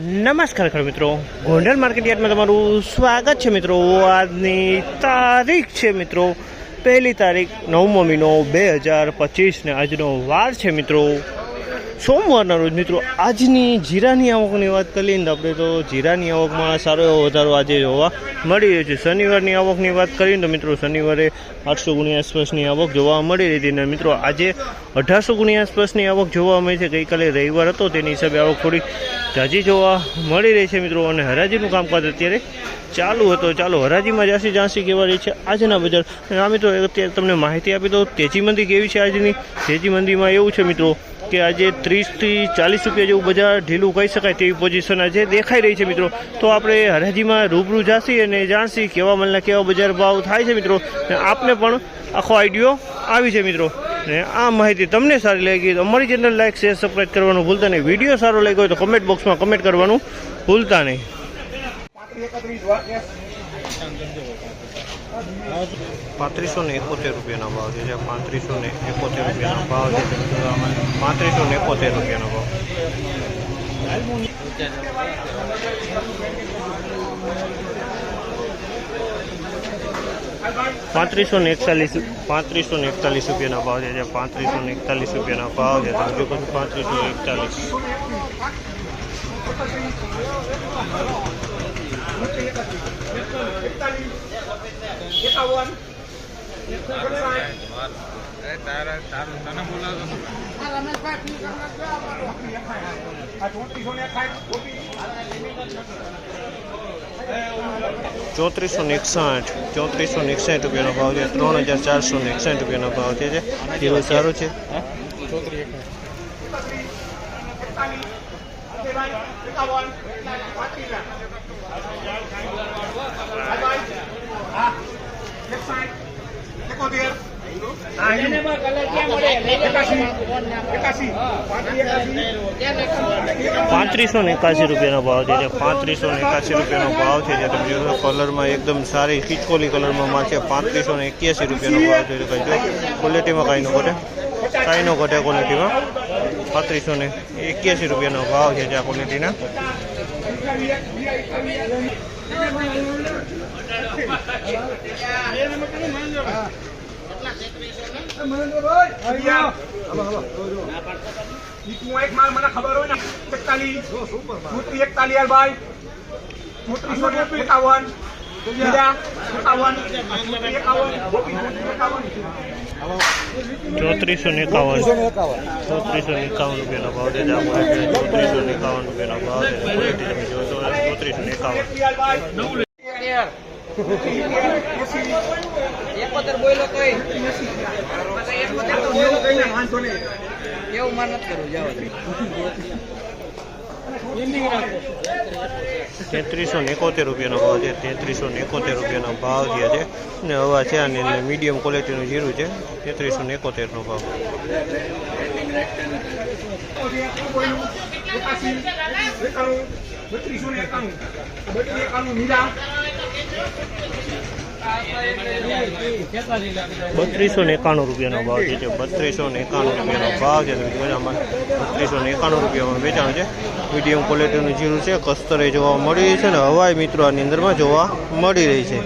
નમસ્કાર ખરો મિત્રો. ગોંડલ માર્કેટ યાર્ડમાં તમારું સ્વાગત છે મિત્રો. આજની તારીખ છે મિત્રો. પહેલી તારીખ નવમો મહિનો બે હજાર પચીસને આજનો વાર છે મિત્રો. સોમવારના રોજ મિત્રો, આજની જીરાની આવકની વાત કરીએ ને આપણે તો જીરાની આવકમાં સારો એવો વધારો આજે જોવા મળી રહ્યો છે. શનિવારની આવકની વાત કરીએ ને તો મિત્રો, શનિવારે આઠસો ગુણી આસપાસની આવક જોવા મળી રહી અને મિત્રો, આજે અઢારસો ગુણી આસપાસની આવક જોવા મળી છે. ગઈકાલે રવિવાર હતો, તેની હિસાબે આવક થોડી જાજી જોવા મળી રહી છે મિત્રો અને હરાજીનું કામકાજ અત્યારે ચાલુ હતો. ચાલો, હરાજીમાં જાસી ઝાંસી કહેવા રહી છે આજના બજાર. આ મિત્રો અત્યારે તમને માહિતી આપી દો તેજી મંદી કેવી છે આજની? તેજી મંદીમાં એવું છે મિત્રો કે આજે ત્રીસથી ચાલીસ રૂપિયા જેવું બજાર ઢીલું કહી શકાય તેવી પોઝિશન આજે દેખાઈ રહી છે મિત્રો. તો આપણે હરાજીમાં રૂબરૂ જાશી અને જાણશી કેવા મલના કેવા બજાર ભાવ થાય છે મિત્રો. અને આપને પણ આખો આઈડિયો આવી છે મિત્રો. ને આ માહિતી તમને સારી લાગી તો અમારી ચેનલ લાઈક શેર સબસ્ક્રાઈબ કરવાનું ભૂલતા નહીં. વીડિયો સારો લાગ્યો હોય તો કમેન્ટ બોક્સમાં કમેન્ટ કરવાનું ભૂલતા નહીં. પાંત્રીસો ને એકોતેર રૂપિયાના ભાવ છે જે પાંત્રીસો ને એકોતેર રૂપિયાનો ભાવ છે. પાંત્રીસો ને એકોતેર રૂપિયાનો ભાવ. પાંત્રીસો ને એકતાલીસ, પાંત્રીસો ને એકતાલીસ રૂપિયાના ભાવ છે જે પાંત્રીસો ને એકતાલીસ રૂપિયાના ભાવ છે. સમજો કહું પાંત્રીસો ને એકતાલીસ. ચોત્રીસો ને એકસાઠ, ચોત્રીસો ને રૂપિયાનો ભાવ છે, ત્રણ હજાર ચારસો ને એકસાઠ રૂપિયાનો ભાવ છે એવું સારું છે? પાંત્રીસો ને એકાસી રૂપિયાનો ભાવ છે જે પાંત્રીસો ને એકાસી રૂપિયાનો ભાવ છે જે તમે જોશો કલરમાં એકદમ સારી ખીચકોલી કલરમાં માલ છે પાંત્રીસો ને એક્યાસી રૂપિયાનો ભાવ છે કઈ જો ક્વોલિટીમાં કાંઈ ન ઘટે. કાંઈ ન ઘટે ક્વોલિટીમાં પાંત્રીસો ને એક્યાસી રૂપિયાનો ભાવ છે જે આ ક્વોલિટીના મને ખબર હોય ને એકતાલીસ એકતાલીસ યાર ભાઈ ચોત્રીસો ને એકાવન ચોત્રીસ એકાવન ચોત્રીસ ને એકાવન રૂપિયાનો ભાવ ક્વોલિટી ચોત્રીસો ને એકાવન રૂપિયાનો ભાવ ચોત્રીસો એકાવન એકોતેર બોયલો કઈ. એકોતેર તો બોલો કઈને વાંધો નહીં. એવું માર નથી કરવું જવા તેત્રીસો ને એકોતેર રૂપિયાનો ભાવ છે તેત્રીસો ને એકોતેર રૂપિયાનો ભાવ જે છે ને હવા છે અને મીડિયમ ક્વોલિટીનું જીરું છે તેત્રીસો ને એકોતેરનો ભાવ. બત્રીસો ને એકાણું. બત્રીસ એકાણું મીરા. બત્રીસો ને એકાણું રૂપિયાનો ભાવ છે બત્રીસો ને એકાણું રૂપિયાનો ભાવ છે. બત્રીસો ને એકાણું રૂપિયામાં વેચાણ છે. મીડિયમ ક્વોલિટીનું જીરું છે, કસ્તરે જોવા મળી રહી છે ને હવાઈ મિત્રો આની અંદરમાં જોવા મળી રહી છે.